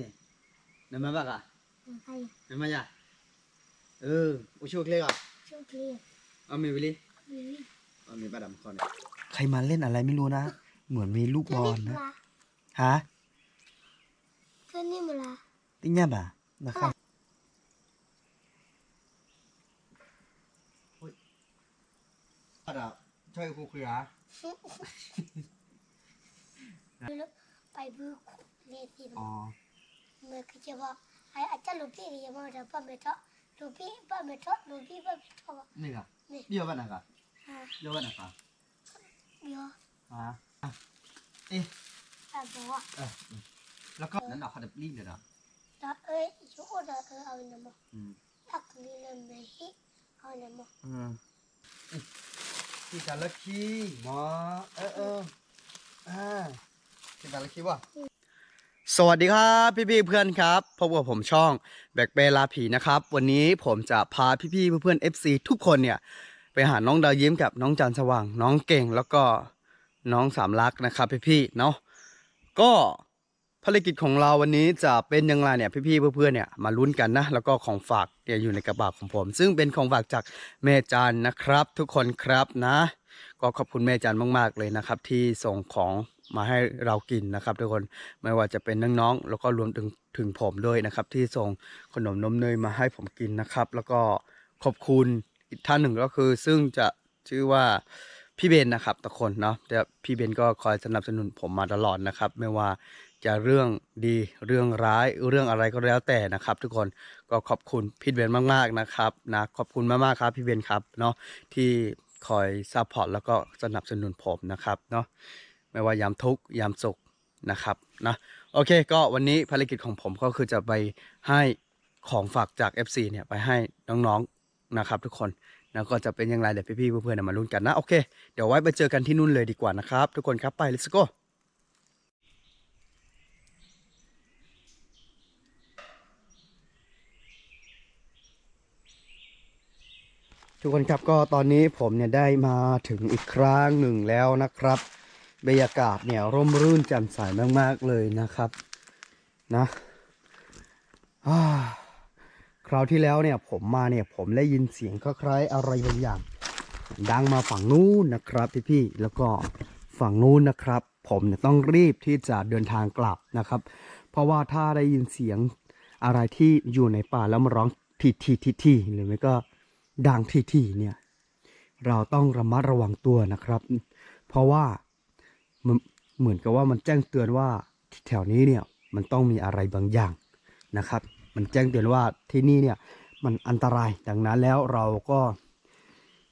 ne nama ba ka ใคร nama ya eh uchu kle ka ช่วยเคลียร์ ame bili วิ ame ba dam khone ใครมาเล่นอะไรไม่รู้นะ เหมือนมีลูกเพื่บอนอลนี่นะมาฮะเพื่อนนี่มาละติ๊งเงียบอะนะครับ ada choi ku khya ไปบูเรียนที่ อ๋อ เมื่อกี้จะบอกไอ้อาจารย์ลูกพี่ยังมาเดี๋ยวป้าไม่ทอลูกพี่ป้าไม่ทอลูกพี่ป้าไม่ทอนี่ ka นี่ dio ba na ka ฮะ dio ba na ka เดี๋ยว ha eh ป้าบอกว่าเออแล้วก็นั้นเอาเขาดับลิ้นเดี๋ยวนะถ้าเอ้ยชูโอดาเออเอาหน่อยมั้งอืมตักนี่เลยไม่ฮิเอาหน่อยมั้งอืมที่การละคีหมอเออเอออ่าที่การละคีว่ะ สวัสดีครับพี่พี่ๆเพื่อนครับพบกับผมช่องแบกเปลาผีนะครับ วันนี้ผมจะพาพี่พี่ๆเพื่อนๆ FC ทุกคนเนี่ย ไปหาน้องดาวยิ้มกับน้องจันสว่าง น้องเก่งแล้วก็น้องสามลักษณ์นะครับพี่พี่ๆเนาะก็ภารกิจของเราวันนี้จะเป็นยังไงเนี่ยพี่ๆเพื่อนๆเนี่ยมาลุ้นกันนะแล้วก็ของฝากเนี่ยอยู่ในกระบะของผม ซึ่งเป็นของฝากจากแม่จันนะครับ ทุกคนครับนะ ก็ขอบคุณแม่จันมาก ๆเลยนะครับ ที่ส่งของ มาให้เรากินนะครับทุกคนไม่ว่าจะเป็นน้องๆแล้วก็รวมถึงถึงผมด้วยนะครับ ที่ส่งขนมนมเนยมาให้ผมกินนะครับ แล้วก็ขอบคุณอีกท่านหนึ่งก็คือ ซึ่งจะชื่อว่าพี่เบนนะครับทุกคนเนาะแต่พี่เบนก็คอยสนับสนุนผมมาตลอดนะครับ ไม่ว่าจะเรื่องดีเรื่องร้ายเรื่องอะไรก็แล้วแต่นะครับ ทุกคนก็ขอบคุณพี่เบนมากๆนะครับนะขอบคุณมากๆครับพี่เบนครับเนาะที่คอยซัพพอร์ตแล้วก็สนับสนุนผมนะครับเนาะ ไม่ว่ายามทุกยามสุขนะครับนะโอเค ก็วันนี้ภารกิจของผมก็คือจะไปให้ของฝากจาก FC เนี่ยไปให้น้องๆนะครับ ทุกคนแล้วก็จะเป็นยังไงเดี๋ยวพี่ๆเพื่อนๆมาลุ้นกันนะโอเคเดี๋ยวไว้ไปเจอกันที่นู่นเลยดีกว่านะครับ ทุกคนครับไป let's go ทุกคนครับก็ตอนนี้ผมเนี่ยได้มาถึงอีกครั้งหนึ่งแล้วนะครับ บรรยากาศเนี่ยร่มรื่นแจ่มใสมากๆเลยนะครับนะคราวที่แล้วเนี่ยผมมาเนี่ยผมได้ยินเสียงคล้ายๆอะไรบางอย่าง ดังมาฝั่งนู้นนะครับพี่ๆแล้วก็ฝั่งนู้นนะครับ ผมเนี่ยต้องรีบที่จะเดินทางกลับนะครับ เพราะว่าถ้าได้ยินเสียงอะไรที่อยู่ในป่าแล้วมาร้องทีทีทีทีหรือไม่ก็ดังทีทีเนี่ยเราต้องระมัดระวังตัวนะครับ เพราะว่า เหมือนกับว่ามันแจ้งเตือนว่าแถวนี้เนี่ยมันต้องมีอะไรบางอย่างนะครับ มันแจ้งเตือนว่าที่นี่เนี่ยมันอันตรายดังนั้นแล้วเราก็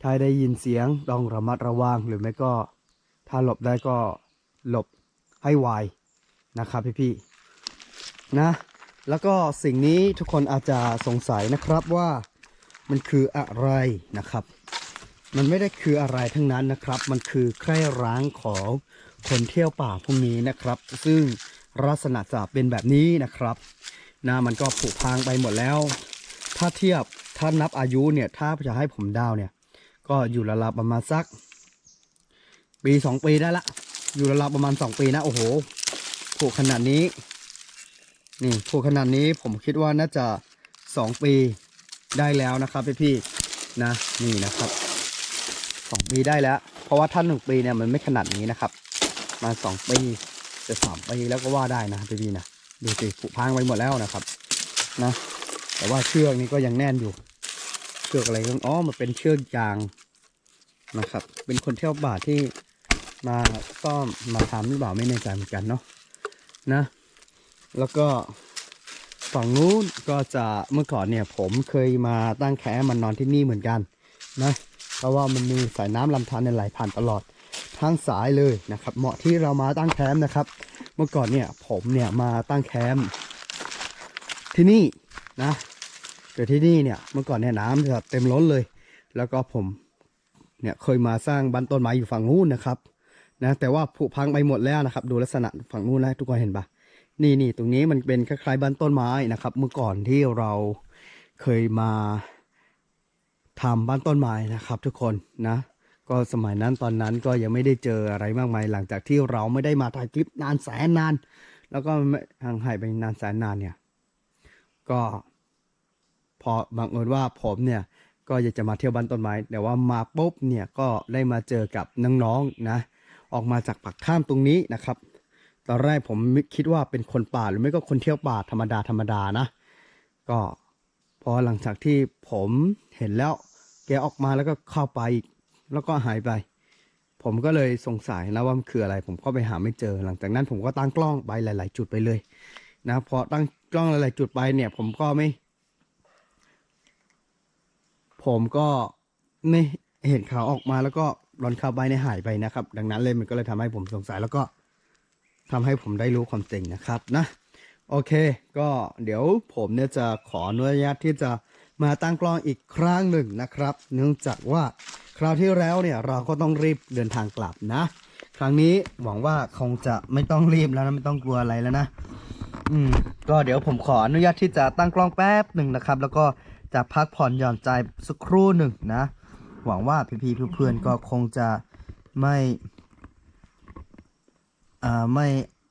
ถ้าได้ยินเสียงต้องระมัดระวังหรือไม่ก็ ถ้าหลบได้ก็หลบให้ไวนะครับพี่ๆนะแล้วก็สิ่งนี้ทุกคนอาจจะสงสัยนะครับว่ามันคืออะไรนะครับ มันไม่ได้คืออะไรทั้งนั้นนะครับ มันคือแคร่ร้างของ คนเที่ยวป่าพวกนี้นะครับ ซึ่งลักษณะจะเป็นแบบนี้นะครับนะมันก็ผุพังไปหมดแล้ว ถ้าเทียบถ้านับอายุเนี่ยถ้าจะให้ผมดาวเนี่ย ก็อยู่ระลับประมาณสัก ปีสองปีได้ละอยู่ระลับประมาณสองปีนะโอ้โหผูกขนาดนี้นี่ผูกขนาดนี้ผมคิดว่าน่าจะสองปีได้แล้วนะครับพี่พี่ๆนะนี่นะครับสองปีได้แล้ว เพราะว่าท่านหนึ่งปีเนี่ยมันไม่ขนาดนี้นะครับ มาสองปีจะสามปีแล้วก็ว่าได้นะพี่พี่นะดูสิผุพังไปหมดแล้วนะครับนะแต่ว่าเชือกนี้ก็ยังแน่นอยู่เชือกอะไรก็อ๋อมันเป็นเชือกยางนะครับ เป็นคนเที่ยวป่าที่มาซ่อมมาทำหรือเปล่าไม่แน่ใจเหมือนกันเนาะนะ แล้วก็ฝั่งนู้นก็จะเมื่อก่อนเนี่ยผมเคยมาตั้งแคมป์มานนอนที่นี่เหมือนกันนะเพราะว่ามันมีสายน้ำลำธารเนี่ยไหลผ่านตลอด ทั้งสายเลยนะครับเหมาะที่เรามาตั้งแคมป์นะครับ เมื่อก่อนเนี่ยผมเนี่ยมาตั้งแคมป์ที่นี่นะเกิดที่นี่เนี่ยเมื่อก่อนเนี่ยน้ำจะเต็มล้นเลย แล้วก็ผมเนี่ยเคยมาสร้างบ้านต้นไม้อยู่ฝั่งนู้นนะครับนะแต่ว่าผุพังไปหมดแล้วนะครับ ดูลักษณะฝั่งนู้นนะทุกคนเห็นปะนี่นี่ตรงนี้มันเป็นคล้ายๆบ้านต้นไม้นะครับ เมื่อก่อนที่เราเคยมาทำบ้านต้นไม้นะครับ ทุกคนนะ ก็สมัยนั้นตอนนั้นก็ยังไม่ได้เจออะไรมากมายหลังจากที่เราไม่ได้มาถ่ายคลิปนานแสนนาน แล้วก็ห่างหายไปนานแสนนานเนี่ย ก็ พอบังเอิญว่าผมเนี่ย ก็อยากจะมาเที่ยวบ้านต้นไม้ แต่ว่ามาปุ๊บเนี่ยก็ได้มาเจอกับน้องๆนะออกมาจากปากถ้ำตรงนี้นะครับ ตอนแรกผมคิดว่าเป็นคนป่าหรือไม่ก็คนเที่ยวป่าธรรมดาธรรมดานะ ก็พอหลังจากที่ผมเห็นแล้วแกออกมาแล้วก็เข้าไปอีก แล้วก็หายไป ผมก็เลยสงสัยนะว่ามันคืออะไร ผมก็ไปหาไม่เจอ หลังจากนั้นผมก็ตั้งกล้องไปหลาย ๆ จุดไปเลย นะพอตั้งกล้องหลาย ๆ จุดไปเนี่ย ผมก็ไม่ ผมก็ไม่เห็นเขาออกมาแล้วก็รอนข้าไปในยหายไปนะครับ ดังนั้นเลยมันก็เลยทำให้ผมสงสัยแล้วก็ทำให้ผมได้รู้ความจริงนะครับนะโอเค ก็เดี๋ยวผมเนี่ยจะขออนุญาตที่จะมาตั้งกล้องอีกครั้งหนึ่งนะครับ เนื่องจากว่า ราวที่แล้วเนี่ยเราก็ต้องรีบเดินทางกลับนะ ครั้งนี้หวังว่าคงจะไม่ต้องรีบแล้วนะไม่ต้องกลัวอะไรแล้วนะ อืม ก็เดี๋ยวผมขออนุญาตที่จะตั้งกล้องแป๊บหนึ่งนะครับ แล้วก็จะพักผ่อนหย่อนใจสักครู่หนึ่งนะ หวังว่าพี่ๆเพื่อนๆก็คงจะไม่อ่าไม่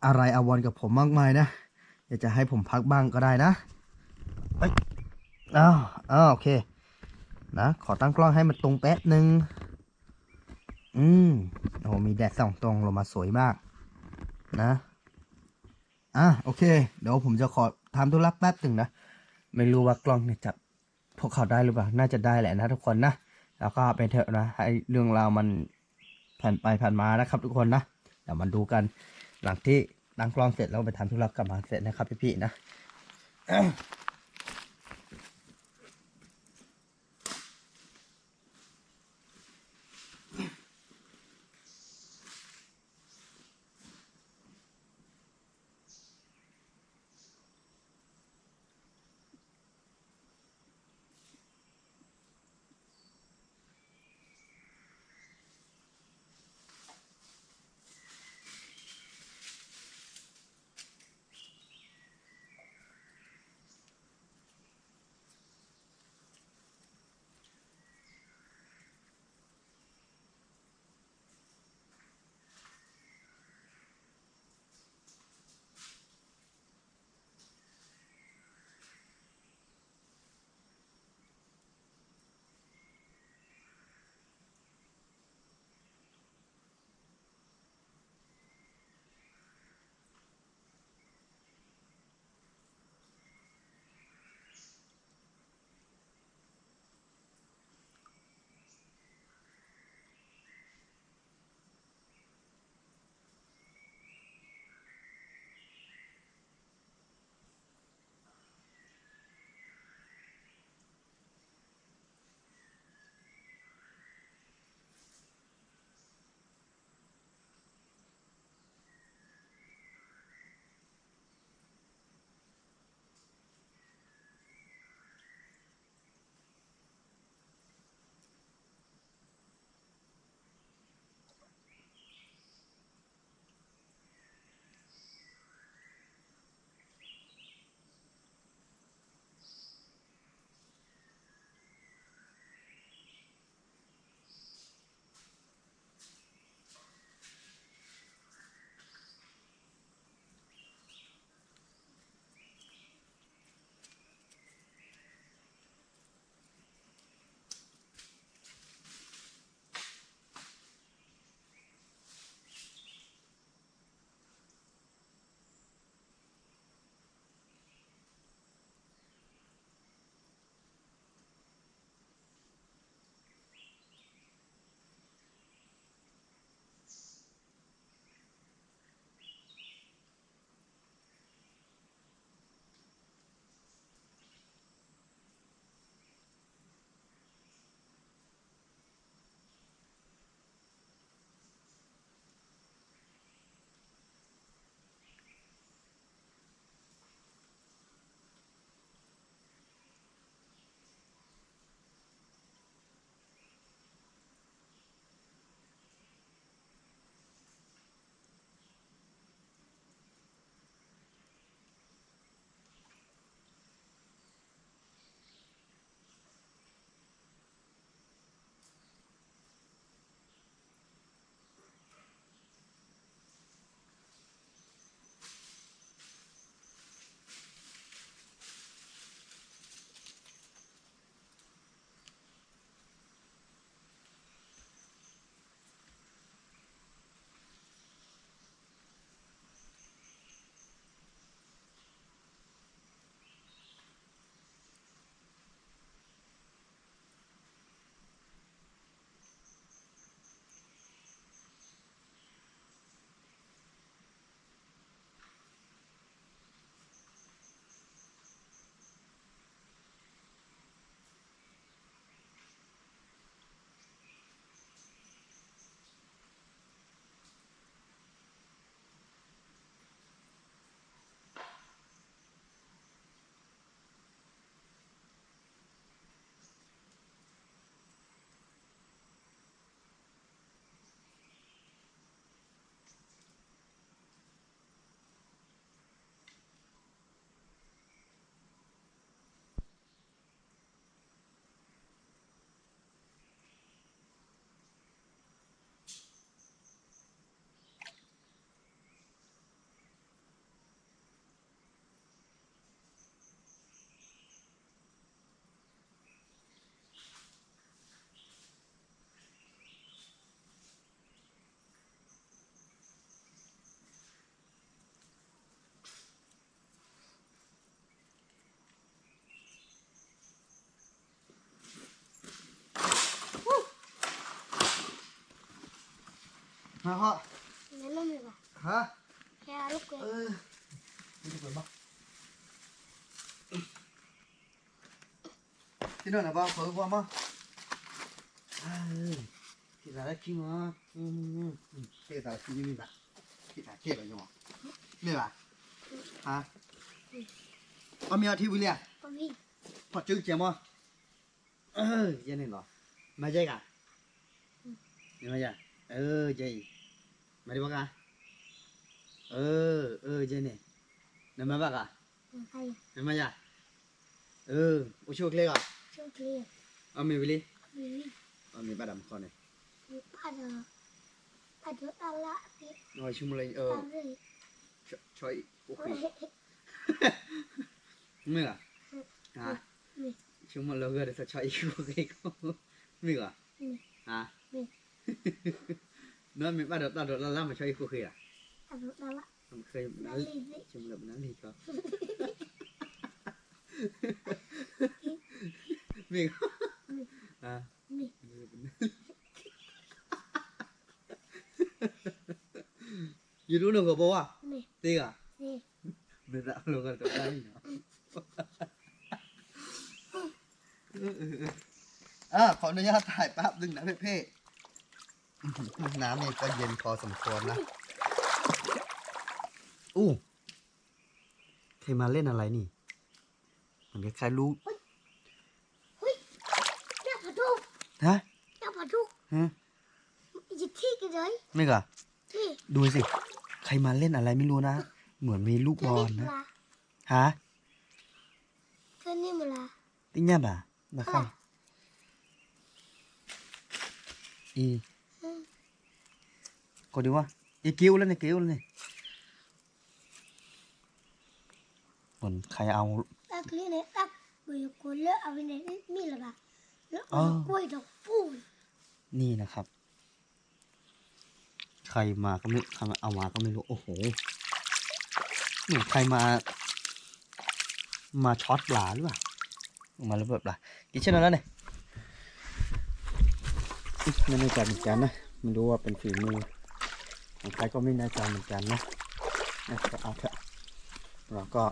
อะไรอาวรกับผมมากมายนะอยากจะให้ผมพักบ้างก็ได้นะเอ้ยอ้าวอ้าวโอเค นะ ขอตั้งกล้องให้มันตรงแป๊บหนึ่งอืมโอ้โหมีแดดส่องตรงลงมาสวยมาก นะ อะ โอเค เดี๋ยวผมจะขอทำธุระแป๊บหนึ่งนะ ไม่รู้ว่ากล้องเนี่ยจับพวกเขาได้หรือเปล่า น่าจะได้แหละนะทุกคนนะ แล้วก็ไปเถอะนะ ให้เรื่องราวมันผ่านไปผ่านมานะครับ ทุกคนนะ เดี๋ยวมาดูกัน หลังที่ตั้งกล้องเสร็จแล้วไปทำธุระกลับมาเสร็จนะครับพี่ๆนะาเจ๊กะนี่มาเจ๊เออเจ๊มาดิบ้างะเออเออเจ๊เนี่ยนั่นมาบ้างะใคร Mày mà dạ? Ừ, ô chua kê à? ช่วยเคลียร์ Ờ mày đi. มี Ờ mày bắt đầm con này. มีป้าเดอป้าเดออะไรพี่ Rồi chung lên ป้า ờ เลย cho cho ý ô เฮ้ kê. ย Mày à? Hả? Ừ. Chung mà lơ để sao cho ý ô kê không? Mày à? Ừ. Hả? Ừ. Nó mày bắt được tao được là làm mà cho ý ô kê à? ป้าเดออะไร Không khơi นั่ nó นเลยสิ chung là nó đi con. Mày à? มี You don't know go à? มี Đi à? นี่ Mày đã lừa gần tụi đây nhở? อ่าขออนุญาตถ่ายแป๊บนึงนะเพ่ๆอื้อหือ น้ำเนี่ยก็เย็นพอสมควรนะ อู้ใครมาเล่นอะไรนี่เหมือนคล้ายๆลูกเฮ้ยแม่ผาทุกฮะแม่ผาทุกฮะจะที่กันเลยไม่กะนี่ดูสิ ใครมาเล่นอะไรไม่รู้นะ เหมือนมีลูกเธบออนี่ลมานะละฮะเธอนี่มาละติ้งย่าบ่านะครับอีอืม ก็ดีว่าอีกิ้วแล้วเนี่ยกิ้วแล้วเนี่ยเหมือนใครเอา ตักนี่เนี่ยตักบุยกุลเลอะเอาไปไหนมีละบ้าแล้วอ๋อกล้วยดอกปูนนี่นะครับ ใครมาก็ไม่ใครมาเอามาก็ไม่รู้โอ้โหเหมือนใครมา มาช็อตปลาหรือเปล่ามาระเบิดปลากี่เช่นนั้นแล้วเนี่ยอุ๊ยไม่แน่ใจเหมือนกันนะไม่รู้ว่าเป็นฝีมือ ของใครก็ไม่แน่ใจเหมือนกันนะนะก็เอาเถอะเราก็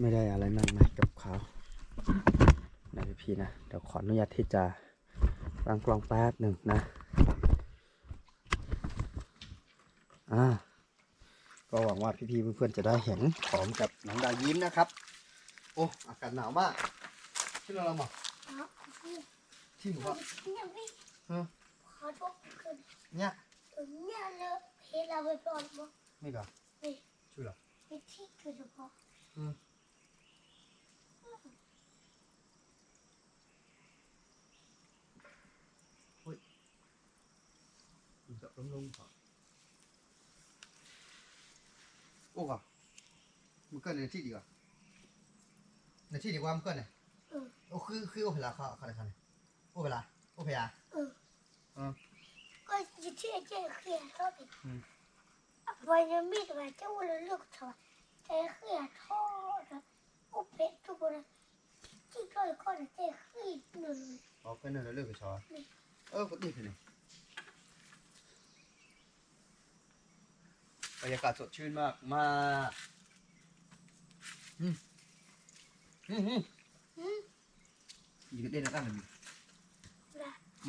ไม่ได้อะไรมากมายกับเขานะพี่ๆนะ เดี๋ยวขออนุญาตที่จะตั้งกล้องแป๊บหนึ่งนะอ่าก็หวังว่าพี่ๆเพื่อนๆจะได้เห็นพร้อมกับน้องดาวยิ้มนะครับ โอ้อากาศหนาวมากที่เราหมออ๋อที่หนูว่าเนี่ยพี่ฮะขอทุกคนเนี่ยเนี่ยเลยเห็นเราไปปลอดมั้งนี่ก็นี่ช่วยเหรอมีที่เกิดเฉพาะอืมมันจะลงลงก่อนโอ้ก่ะมันเกินในที่ดีกว่าในที่ดีกว่ามันเกินเลย เออโอ้คือคือโอเปร่าเขาเขาอะไรเขาเนี่ยโอเปร่าโอเปร่าเออเออก็จะที่เจ๊เคลีย ร์เขาไปอืมไปยังมีแต่เจ้าเลยเลือกเธอเจ๊เคลียร์ทอดอุเป็ดทุกคนที่ก็ก็เจ๊เคลียร์หนึ่งอ๋อเป็นเรื่องเรื่องกับชอนี่เออก็ดีคือนี่บรรยากาศสดชื่นมากมากอืมอืมอืมอืมยู่กันเด่นแล้วกันเลย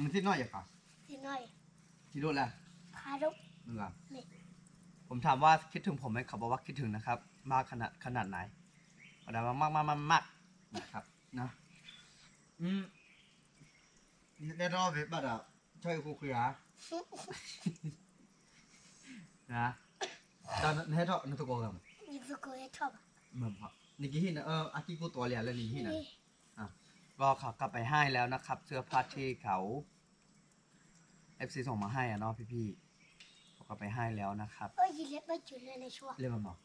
มันที่น้อยอย่างค่ะนิดหน่อย ที่รู้แล้วพาดุกมึงอะนี่ผมถามว่าคิดถึงผมไหมเขาบอกว่าคิดถึงนะครับ มากขนาดขนาดไหนขนาดว่ามากมากมากมากนะครับนะอืมได้รอบเว็บบัตรอะช่วยครูคุยอะนะตอนนั้นให้ทอนึกตัวกงนี่คือกูชอบเหมือนครับนี่กี่หินนะเอออากิกูตัวเรียนแล้วนี่หินนะนี่ก็เขากลับไปให้แล้วนะครับ เสื้อผ้าที่เขา FC ส่งมาให้อะเนาะพี่ๆเขากลับไปให้แล้วนะครับเอ้ยเล็บไม่จุดเลยในช่วงเรียกมาบอก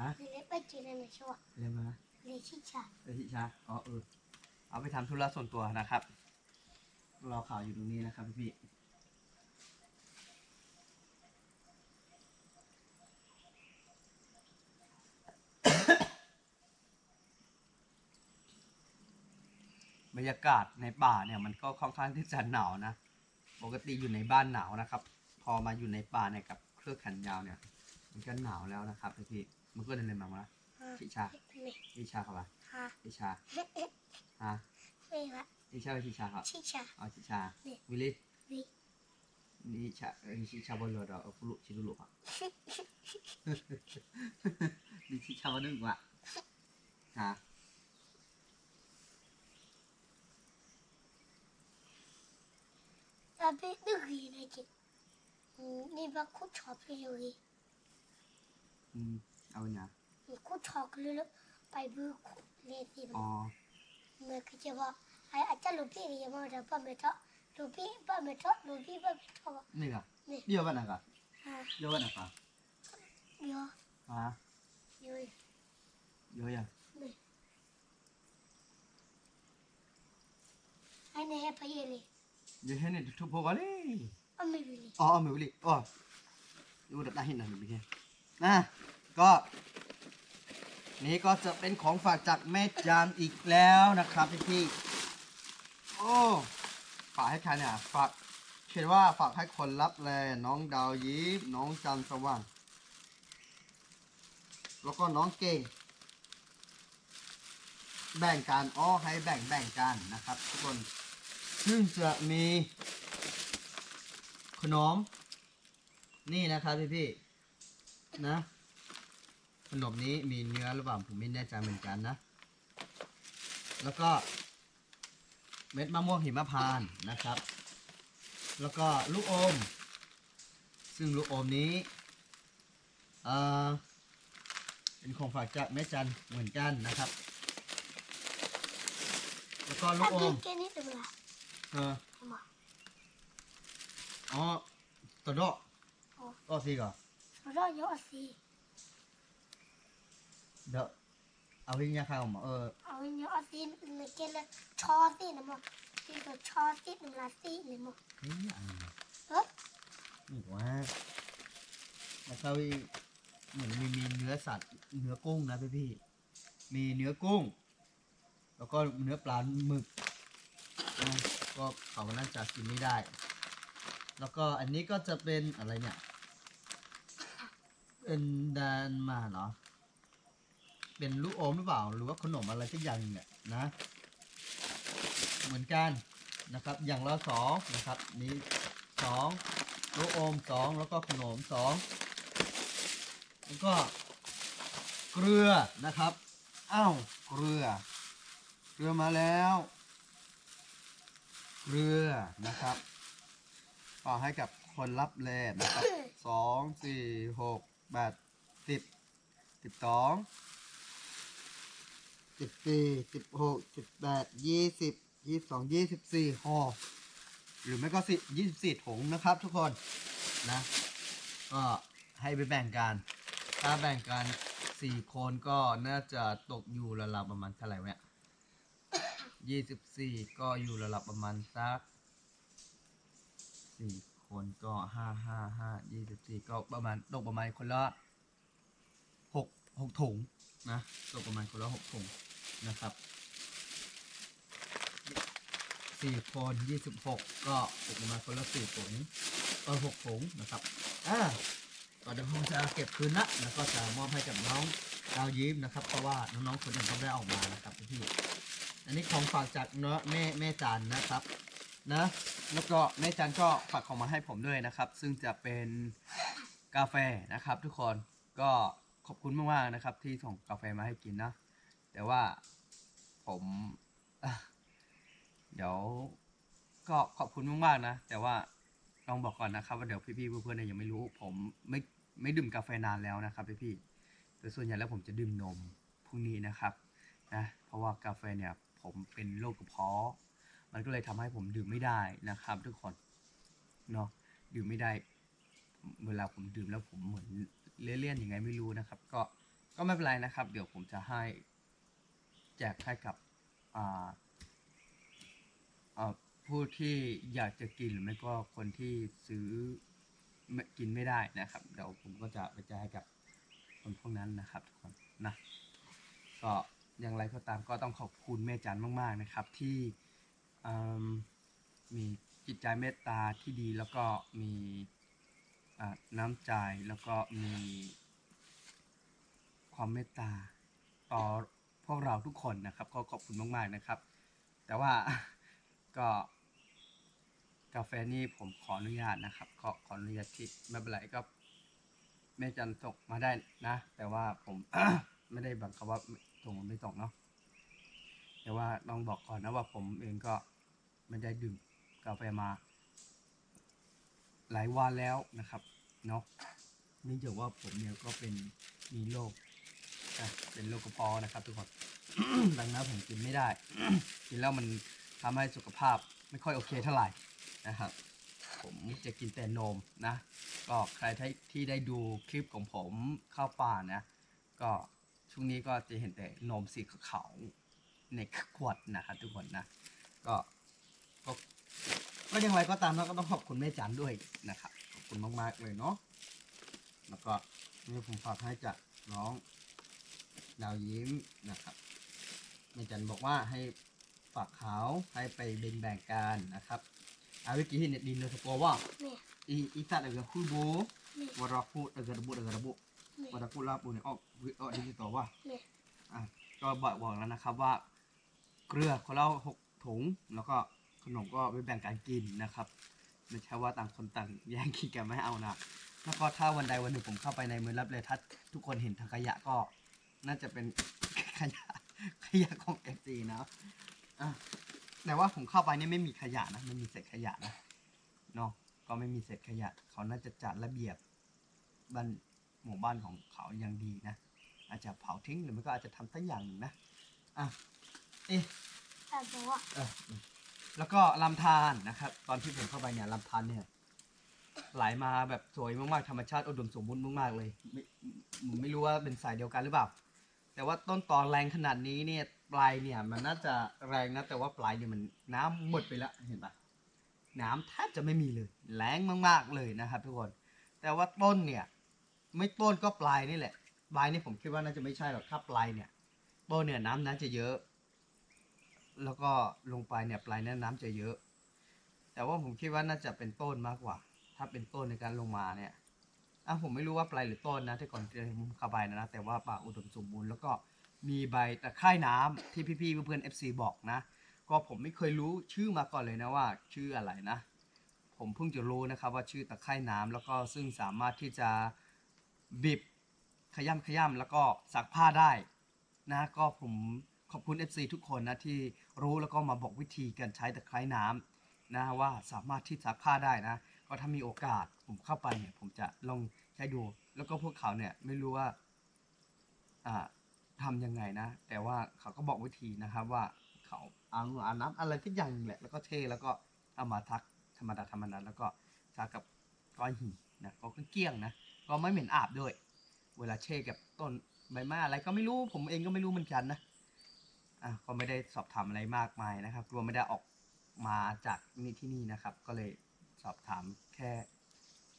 ฮะเล็บไม่จุดเลยในช่วงเรียกมาเลยชิชาเออทิชาอ๋อเออเอาไปทำธุระส่วนตัวนะครับรอข่าวอยู่ตรงนี้นะครับพี่ๆบรรยากาศในป่าเนี่ยมันก็ค่อนข้างที่จะหนาวนะ ปกติอยู่ในบ้านหนาวนะครับ พอมาอยู่ในป่าเนี่ยกับเครื่องแขนยาวเนี่ย มันก็หนาวแล้วนะครับพี่ๆมันก็เลยมามะฮะชิชาไม่ชิชาครับฮะชิชาฮะไม่ละชิชาเป็นชิชาครับชิชาอ๋อชิชานี่วิลลี่วินี่ชาเออนี่ชิชาบนเรือดอกฟุลุชิลุลุอะนี่ชิชาบนนึงว่ะฮะ Tapi negeri lagi. Hmm, ni bak ku chop lagi. อืมเอาเนี่ย Ku chop lulu. Pai bu ku le ti อ๋อ me ke je ba. Ai acha lu pi ye ma da pa me ta. Lu pi pa me ta, lu pi pa me ta. นี่ก็นี่เดี๋ยววันไหนก็ Ha, เดี๋ยววันไหนก็ yo, ฮะ yo. เดี๋ยวยัง Ai ne he pa ye le. เดี๋ยวให้เนี่ยทุบพวกกันเลย Ami bi le. อ๋อไม่วิลลี่อ๋อดูดับได้เห็นหน่อยพี่นะก็นี่ก็จะเป็นของฝากจากแม่จานอีกแล้วนะครับพี่พี่ๆโอ้ฝากให้ใครเนี่ยฝากเขียนว่าฝากให้คนรับแลน้องดาวยีบน้องจันทร์สว่าง แล้วก็น้องเก่ง แบ่งกันอ้อให้แบ่งแบ่งกันนะครับทุกคน ซึ่งจะมีขนม นี่นะครับพี่พี่ๆนะ ขนมนี้มีเนื้อหรือเปล่าผมไม่แน่ใจเหมือนกันนะ แล้วก็เม็ดมะม่วงหิมพานต์นะครับ แล้วก็ลูกอม ซึ่งลูกอมนี้เออเป็นของฝากจากแม่จันเหมือนกันนะครับ แล้วก็ลูกอ Abi ม ke ni tu lah. เออ Ma. อ๋อตัวดอกอ๋อก็สิก่อน Ro yo asi. เดี๋ยวเอาวิ่งยาข้าวมาเออ Au yo asi ne ke le cho si ne mo. Ti ko cho si ne la si ne mo. เฮ้ยอะไรเนี่ย Hả? นี่ว่าแล้วก็เหมือนมีมีเนื้อสัตว์เนื้อกุ้งนะพี่พี่ๆมีเนื้อกุ้ง แล้วก็เนื้อปลาหมึกนะ ก็เขาน่าจะกินไม่ได้ แล้วก็อันนี้ก็จะเป็นอะไรเนี่ย เป็นแดนมาเหรอ เป็นลูกอมหรือเปล่า หรือว่าขนมอะไรสักอย่างหนึ่งเนี่ยนะ เหมือนกันนะครับ อย่างละสองนะครับ นี้สองลูกอมสองแล้วก็ขนมสองแล้วก็เกลือนะครับ อ้าว เกลือ เกลือมาแล้ว เกลือนะครับฝากให้กับคนรับแลนะครับสองสี่หกแปดสิบสิบสองสิบสี่สิบหกสิบแปดยี่สิบยี่สิบสองยี่สิบสี่ห่อหรือไม่ก็สิยี่สิบสี่ถุงนะครับทุกคนนะ ก็ให้ไปแบ่งกันถ้าแบ่งกันสี่คนก็น่าจะตกอยู่ระดับประมาณเท่าไหร่วะยี่ย สิบสี่ก็อยู่ระดับประมาณสักสี่คนก็ห้าห้าห้ายี่สิบสี่ก็ประมาณตกประมาณคนละหกหกถุงนะตกประมาณคนละหกถุงนะครับสี่คนยี่สิบหกก็ตกประมาณคนละสี่ถุงเออหกถุงนะครับอ่าก็เดี๋ยวผมจะเก็บคืนละแล้วก็จะมอบให้กับน้องดาวยิ้มนะครับ เพราะว่าน้องๆคนอื่นเขาไม่ได้ออกมานะครับพี่ อันนี้ของฝากจากเนาะแม่แม่จันนะครับนะแล้วก็แม่จันก็ฝากของมาให้ผมด้วยนะครับ ซึ่งจะเป็นกาแฟนะครับ ทุกคนก็ขอบคุณมากๆนะครับ ที่ส่งกาแฟมาให้กินนะแต่ว่าผมเดี๋ยวก็ขอบคุณมากๆนะ แต่ว่าต้องบอกก่อนนะครับ ว่าเดี๋ยวพี่ๆเพื่อนๆเนี่ยยังไม่รู้ ผมไม่ไม่ดื่มกาแฟนานแล้วนะครับพี่ๆแต่ส่วนใหญ่แล้วผมจะดื่มนมพรุ่งนี้นะครับนะเพราะว่ากาแฟเนี่ย ผมเป็นโรคกระเพาะ มันก็เลยทำให้ผมดื่มไม่ได้นะครับ ทุกคนเนาะดื่มไม่ได้ เวลาผมดื่มแล้วผมเหมือนเลี่ยนๆยังไงไม่รู้นะครับ ก็ก็ไม่เป็นไรนะครับ เดี๋ยวผมจะให้แจกให้กับอ่าผู้ที่อยากจะกินหรือไม่ก็คนที่ซื้อกินไม่ได้นะครับเดี๋ยวผมก็จะไปแจกให้กับคนพวกนั้นนะครับทุกคนนะก็ อย่างไรก็ตามก็ต้องขอบคุณแม่จันมากๆนะครับ ที่มีจิตใจเมตตาที่ดีแล้วก็มีน้ำใจแล้วก็มีความเมตตาต่อพวกเราทุกคนนะครับ ก็ขอบคุณมากๆนะครับ แต่ว่าก็กาแฟนี่ผมขออนุญาตนะครับก็ขออนุญาตที่ไม่เป็นไรก็แม่จันส่งมาได้นะ แต่ว่าผม ไม่ได้บังคับว่า ส่งไม่ส่งเนาะแต่ว่าต้องบอกก่อนนะว่าผมเองก็ไม่ได้ดื่มกาแฟมา หลายวันแล้วนะครับเนาะเนื่องจากว่าผมเนี่ยก็เป็นมีโรคเป็นโรคกระเพาะนะครับ ทุกคนดังนั้นผมกินไม่ได้ กินแล้วมันทำให้สุขภาพไม่ค่อยโอเคเท่าไหร่นะครับ ผมจะกินแต่นมนะ ก็ใครที่ได้ดูคลิปของผมเข้าป่านะ ก็ ช่วงนี้ก็จะเห็นแต่นมสีขาวๆในขวดนะครับทุกคนนะก็ก็ก็อย่างไรก็ตามแล้วก็ต้องขอบคุณแม่จันด้วยนะครับขอบคุณมากๆเลยเนาะแล้วก็นี่ผมฝากให้จากน้องดาวยิ้มนะครับแม่จันบอกว่าให้ฝากเขาให้ไปเบ่งแบ่งกันนะครับอาวิกี้เห็นดินโนสโกว่าเนี่ยอีอีตัดเออคูโบเนี่ยวราคูเออระบุเออระบุเนี่ย วราคูลาปูเนี่ยออกวิออกดิจิตอลว่าเนี่ยอะก็บอกบอกแล้วนะครับว่า เกลือของเราหกถุงแล้วก็ขนมก็ไปแบ่งกันกินนะครับไม่ใช่ว่าต่างคนต่างแย่งกินกันไม่เอานะแล้วก็ถ้าวันใดวันหนึ่งผมเข้าไปในเมืองรับเลยถ้าทุกคนเห็นถังขยะก็ น่าจะเป็นขยะขยะของเอฟซีนะอะแต่ว่าผมเข้าไปนี่ไม่มีขยะนะไม่มีเศษขยะนะเนาะก็ไม่มีเศษขยะ เขาน่าจะจัดระเบียบบ้าน หมู่บ้านของเขาอย่างดีนะ อาจจะเผาทิ้งหรือไม่ก็อาจจะทำสักอย่างหนึ่งนะอะเอ๊ะแต่บอกว่าเออแล้วก็ลำธารนะครับ ตอนที่ผมเข้าไปเนี่ยลำธารเนี่ยไหลมาแบบสวยมากๆธรรมชาติอุดมสมบูรณ์มากๆเลยไม่ผมไม่รู้ว่าเป็นสายเดียวกันหรือเปล่า แต่ว่าต้นตอแรงขนาดนี้เนี่ยปลายเนี่ยมันน่าจะแรงนะแต่ว่าปลายเนี่ยมันน้ำหมดไปแล้วเห็นปะน้ำแทบจะไม่มีเลย แรงมากๆเลยนะครับทุกคน แต่ว่าต้นเนี่ย ไม่ต้นก็ปลายนี่แหละ ปลายนี่ผมคิดว่าน่าจะไม่ใช่หรอกถ้าปลายเนี่ยต้นเนี่ยน้ำน่าจะเยอะ แล้วก็ลงไปเนี่ยปลายเนี่ยน้ำจะเยอะ แต่ว่าผมคิดว่าน่าจะเป็นต้นมากกว่า ถ้าเป็นต้นในการลงมาเนี่ยอะผมไม่รู้ว่าปลายหรือต้นนะที่ก่อนที่ผมข้าไปนะนะแต่ว่าป่าอุดมสมบูรณ์แล้วก็มีใบตะไคร่น้ำที่พี่ๆเพื่อนๆ FC บอกนะ ก็ผมไม่เคยรู้ชื่อมาก่อนเลยนะว่า ชื่ออะไรนะ ผมเพิ่งจะรู้นะครับว่าชื่อตะไคร่น้ำแล้วก็ซึ่งสามารถที่จะ บีบขย้ำขย้ำแล้วก็ซักผ้าได้นะ ก็ผมขอบคุณ FC ทุกคนนะที่รู้แล้วก็มาบอกวิธีการใช้ตะไคร่น้ำนะว่าสามารถที่ซักผ้าได้นะ ก็ถ้ามีโอกาสผมเข้าไปเนี่ยผมจะลองใช้ดู แล้วก็พวกเขาเนี่ยไม่รู้ว่าอ่าทำยังไงนะ แต่ว่าเขาก็บอกวิธีนะครับว่าเขาเอาอาน้ำอะไรทุกอย่างแหละแล้วก็เทแล้วก็เอามาทักธรรมดาธรรมดาแล้วก็ทากับก้อนหินนะก็เกลี้ยงนะ ก็ไม่เหม็นอาบด้วย เวลาเช่กับต้นใบไม้อะไรก็ไม่รู้ผมเองก็ไม่รู้เหมือนกันนะอะก็ไม่ได้สอบถามอะไรมากมายนะครับกลัวไม่ได้ออกมาจากนี่ที่นี่นะครับ ก็เลยสอบถามแค่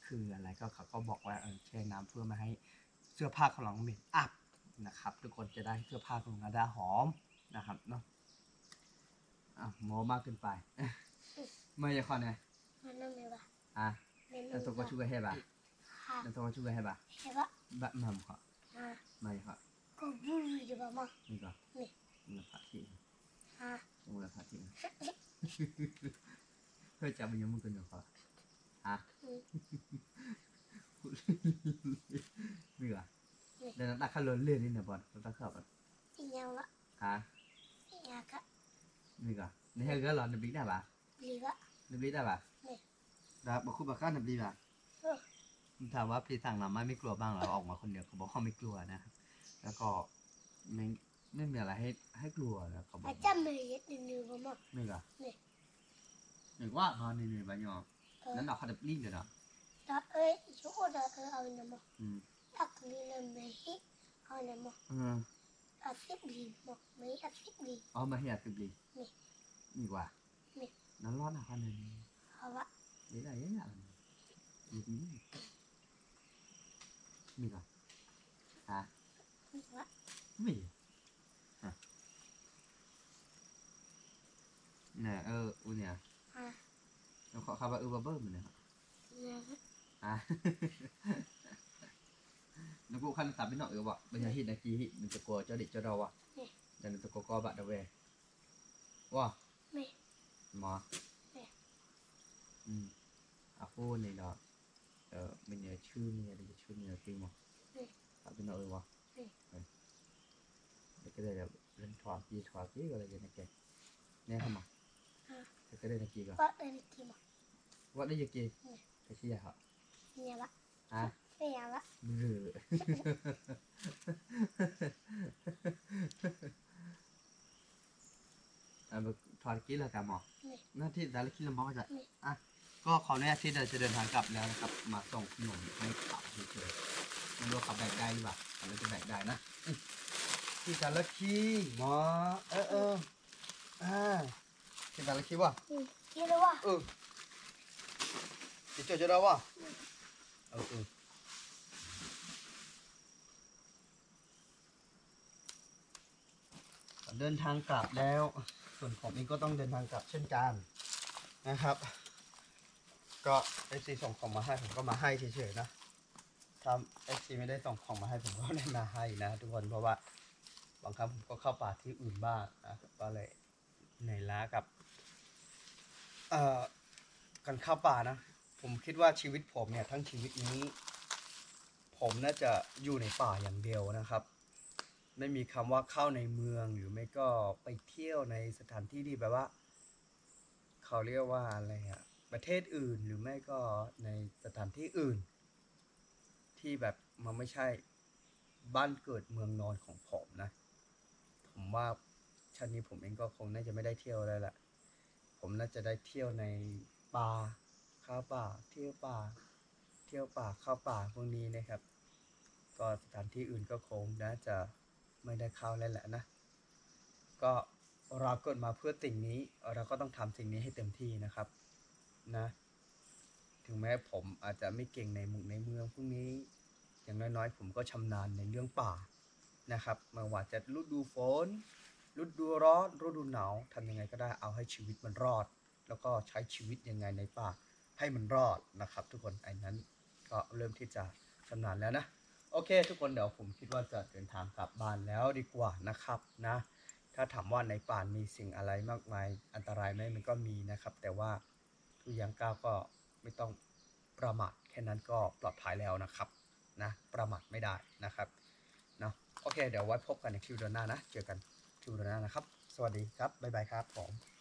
คืออะไรก็เขาก็บอกว่าเออแช่น้ำเพื่อไมาให้เสื้อผ้าของเราเหม็นอับนะครับ ทุกคนจะได้เสื้อผ้าของเราได้หอมนะครับเนาะอะโมมากเกินไปไม่ใช่ข้อไหนมันนั่นเลยว่ะอะเป็นนั่นตัวก็ช่วยให้ป่ะค่ะนั่นตัวก็ช่วยให้ป่ะใช่ปะบะ 那怎么去干吧？干吧。爸妈不好。啊。妈也好。我不理解爸妈。那个。没。那爬梯。啊。我来爬梯。他家不有木跟着好？啊？没有啊？那那看轮列的那不？那看不？一样了。啊？一样个。那个，你还个老那边的吧？那个。那边的吧？对。那不哭不看那边吧？嗯。 ถามว่าพี่สั่งมาไม่ไม่กลัวบ้างเหรอออกมาคนเดียวเขาบอกเขาไม่กลัวนะครับแล้วก็ไม่ไม่มีอะไรให้ให้กลัวนะเขาบอกอาจารย์ไม่เห็นหนึ่งบ้างมั้งนี่ก็นี่นี่ว่าพอนี่นี่บ้านยอเออนั้นเราเขาดับลิ่งเดี๋ยวนะแต่เอ้ยชูดาเออเอาหน่ะมั้งอืมตักนี่เลยไม่ฮิเอาหน่ะมั้งเอออาสิบลีมั้งไม่อาสิบลีเอามาให้อัดติบลีนี่นี่กว่านี่ นั่นร้อนอะคันนึงเอาวะนี่อะไรเนี่ยนี่ นี่นี่ก่อนฮะนี่วะไม่ฮะเนี่ยเอออูเนี่ยอ่าแล้วาว่าเออว่าเบิ้มเนี่ยครับเนี่ยอะนึกว่าขั้นตับไม่นอกเออวะบรรยาหิตนากีหิตมันจะกลัวเจ้าเด็กเจ้าเราวะแต่มันจะกลัวกอบะดะเวว่าไม่หมอแม่อืมอาพูดนี่เนาะเออมันเนี่ยชื่อเนี่ยเดี๋ยวชื่อเนี่ยจริงมั้งตับไม่นอกเออวะเออเดี๋ยวก็เลยแบบเล่นถอดกีถอดกีก็เลยจะนักแกเนี่ยเข้ามาเดี๋ยวก็ได้นักกีก่อนก็เลยกินอะ ว่าได้ยังกีใช่ใช่ครับเนี่ยละอะไม่เอาละหรืออะแบบถอดกีแล้วกันหมอหน้าที่แต่ละคิดละหมอจะอะ ก็ขออนุญาตที่จะจะเดินทางกลับแล้วนะครับ มาส่งขนมให้ขับเฉยๆไม่รู้ว่าขับแบกได้หรือเปล่าขับแล้วจะแบกได้นะอืมที่แต่ละคีหมอเออเอออ่าที่แต่ละคีว่ะกินแล้ววะเออที่เจอจะได้ว่ะเออเออเดินทางกลับแล้ว ส่วนผมเองก็ต้องเดินทางกลับเช่นกันนะครับ ก็เอซีส่งของมาให้ผมก็มาให้เฉยๆนะถ้าเอซีไม่ได้ส่งของมาให้ผมก็ไม่ได้มาให้นะทุกคนเพราะว่าบางครั้งผมก็เข้าป่าที่อื่นบ้างนะก็เลยเหนื่อยล้ากับ เอ่อการเข้าป่านะผมคิดว่าชีวิตผมเนี่ยทั้งชีวิตนี้ ผมน่าจะอยู่ในป่าอย่างเดียวนะครับ ไม่มีคำว่าเข้าในเมืองหรือไม่ก็ไปเที่ยวในสถานที่ที่แบบว่า เขาเรียกว่าอะไรอะ ประเทศอื่นหรือไม่ก็ในสถานที่อื่น ที่แบบมันไม่ใช่บ้านเกิดเมืองนอนของผมนะ ผมว่าชาตินี้ผมเองก็คงน่าจะไม่ได้เที่ยวแล้วแหละผมน่าจะได้เที่ยวในป่าข้าป่า เที่ยวป่า เที่ยวป่าข้าป่าพวกนี้นะครับ ก็สถานที่อื่นก็คงน่าจะไม่ได้เข้าแล้วแหละนะ ก็เราเกิดมาเพื่อสิ่งนี้ เราก็ต้องทำสิ่งนี้ให้เต็มที่นะครับ นะ ถึงแม้ผมอาจจะไม่เก่งในหมุกในเมืองพวกนี้ อย่างน้อยๆ ผมก็ชำนาญในเรื่องป่านะครับไม่ว่าจะฤดูฝนฤดูร้อนฤดูหนาวทำยังไงก็ได้เอาให้ชีวิตมันรอด แล้วก็ใช้ชีวิตยังไงในป่าให้มันรอดนะครับ ทุกคนไอ้นั้นก็เริ่มที่จะชำนาญแล้วนะโอเค ทุกคนเดี๋ยวผมคิดว่าจะเดินทางกลับบ้านแล้วดีกว่านะครับนะถ้าถามว่าในป่ามีสิ่งอะไรมากมายอันตรายไหมมันก็มีนะครับ แต่ว่า ทุกอย่างก้าวก็ไม่ต้องประมาทแค่นั้นก็ปลอดภัยแล้วนะครับนะประมาทไม่ได้นะครับเนาะโอเค เดี๋ยวไว้พบกันในคลิวเดือนหน้านะ เจอกันคลิวเดือนหน้านะครับ สวัสดีครับ บ๊ายบายครับผม